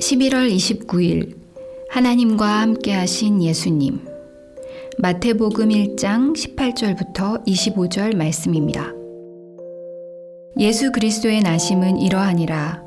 11월 29일 하나님과 함께 하신 예수님 마태복음 1장 18절부터 25절 말씀입니다. 예수 그리스도의 나심은 이러하니라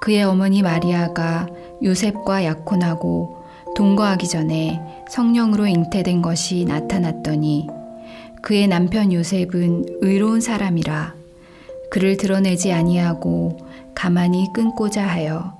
그의 어머니 마리아가 요셉과 약혼하고 동거하기 전에 성령으로 잉태된 것이 나타났더니 그의 남편 요셉은 의로운 사람이라 그를 드러내지 아니하고 가만히 끊고자 하여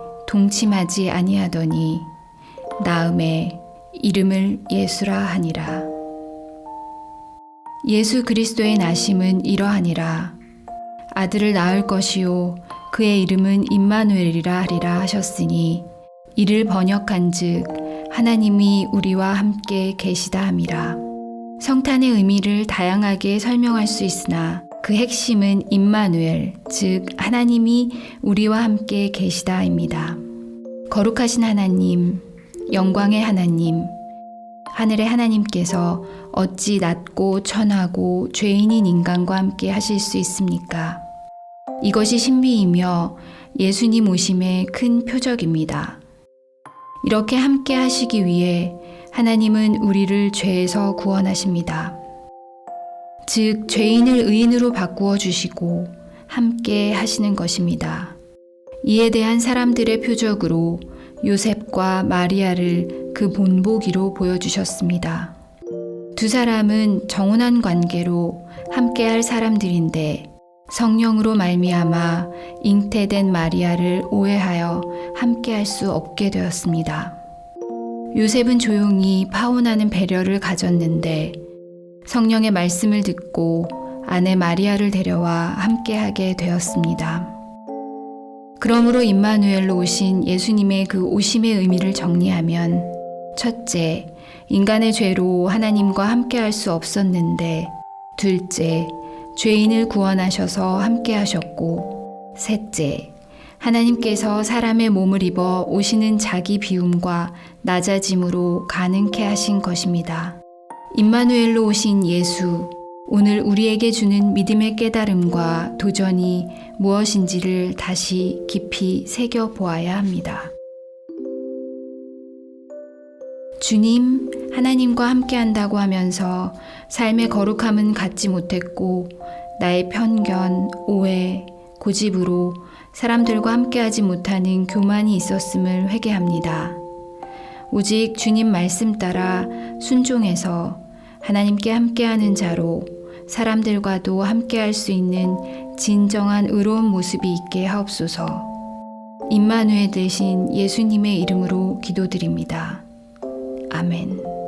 동침하지 아니하더니 나음에 이름을 예수라 하니라. 예수 그리스도의 나심은 이러하니라. 아들을 낳을 것이요 그의 이름은 임마누엘이라 하리라 하셨으니 이를 번역한즉 하나님이 우리와 함께 계시다 함이라. 성탄의 의미를 다양하게 설명할 수 있으나 그 핵심은 임마누엘, 즉 하나님이 우리와 함께 계시다입니다. 거룩하신 하나님, 영광의 하나님, 하늘의 하나님께서 어찌 낮고 천하고 죄인인 인간과 함께 하실 수 있습니까? 이것이 신비이며 예수님 오심의 큰 표적입니다. 이렇게 함께 하시기 위해 하나님은 우리를 죄에서 구원하십니다. 즉, 죄인을 의인으로 바꾸어 주시고 함께 하시는 것입니다. 이에 대한 사람들의 표적으로 요셉과 마리아를 그 본보기로 보여주셨습니다. 두 사람은 정혼한 관계로 함께 할 사람들인데 성령으로 말미암아 잉태된 마리아를 오해하여 함께 할 수 없게 되었습니다. 요셉은 조용히 파혼하는 배려를 가졌는데 성령의 말씀을 듣고 아내 마리아를 데려와 함께하게 되었습니다. 그러므로 임마누엘로 오신 예수님의 그 오심의 의미를 정리하면 첫째, 인간의 죄로 하나님과 함께할 수 없었는데 둘째, 죄인을 구원하셔서 함께하셨고 셋째, 하나님께서 사람의 몸을 입어 오시는 자기 비움과 낮아짐으로 가능케 하신 것입니다. 임마누엘로 오신 예수, 오늘 우리에게 주는 믿음의 깨달음과 도전이 무엇인지를 다시 깊이 새겨 보아야 합니다. 주님, 하나님과 함께 한다고 하면서 삶의 거룩함은 갖지 못했고, 나의 편견, 오해, 고집으로 사람들과 함께하지 못하는 교만이 있었음을 회개합니다. 오직 주님 말씀 따라 순종해서 하나님께 함께하는 자로 사람들과도 함께할 수 있는 진정한 의로운 모습이 있게 하옵소서. 임마누엘 대신 예수님의 이름으로 기도드립니다. 아멘.